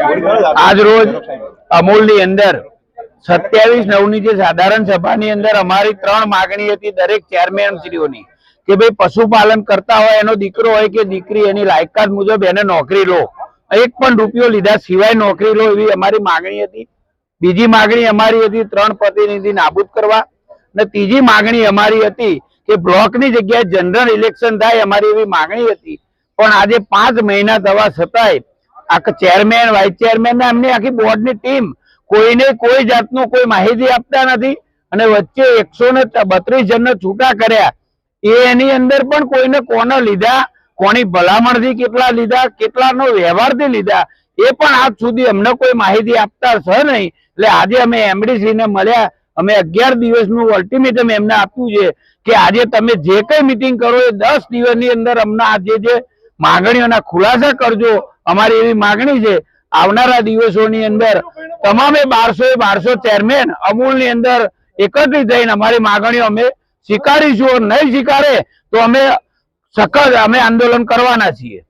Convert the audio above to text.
આજ રોજ અમૂલની અંદર સત્યાવીસ નવની જે સાધારણ સભાની અંદર અમારી ત્રણ માગણી હતી દરેક ચેરમેન શ્રીઓની, કે ભાઈ પશુપાલન કરતા હોય એનો દીકરો હોય કે દીકરી, એની લાયકાત મુજબ એને નોકરી લો. એક પણ રૂપિયો લીધા સિવાય નોકરી લો એવી અમારી માગણી હતી. બીજી માગણી અમારી હતી ત્રણ પ્રતિનિધિ નાબૂદ કરવા. અને ત્રીજી માગણી અમારી હતી કે બ્લોકની જગ્યાએ જનરલ ઇલેક્શન થાય અમારી એવી માગણી હતી. પણ આજે પાંચ મહિના થવા છતાંય આ ચેરમેન વાઇસ ચેરમેન ને એમની આખી બોર્ડની ટીમ કોઈને કોઈ જાતનું કોઈ માહિતી આપતા નથી. અને વચ્ચે એકસો ને બત્રીસ જણને છૂટા કર્યા. એ એની અંદર પણ કોઈને કોને લીધા, કોની ભલામણથી કેટલા લીધા, કેટલાનો વ્યવહારથી લીધા, એ પણ આજ સુધી અમને કોઈ માહિતી આપતા છે નહીં. એટલે આજે અમે એમડીસી ને મળ્યા. અમે અગિયાર દિવસનું અલ્ટિમેટમ એમને આપ્યું છે કે આજે તમે જે કઈ મિટિંગ કરો એ દસ દિવસની અંદર અમને આ જે જે માગણીઓના ખુલાસા કરજો. અમારી એવી માગણી છે, આવનારા દિવસોની અંદર તમામે બારસો એ બારસો ચેરમેન અમૂલની અંદર એકત્રિત થઈને અમારી માગણીઓ અમે સ્વીકારીશું. નહીં સ્વીકારે તો અમે સખત અમે આંદોલન કરવાના છીએ.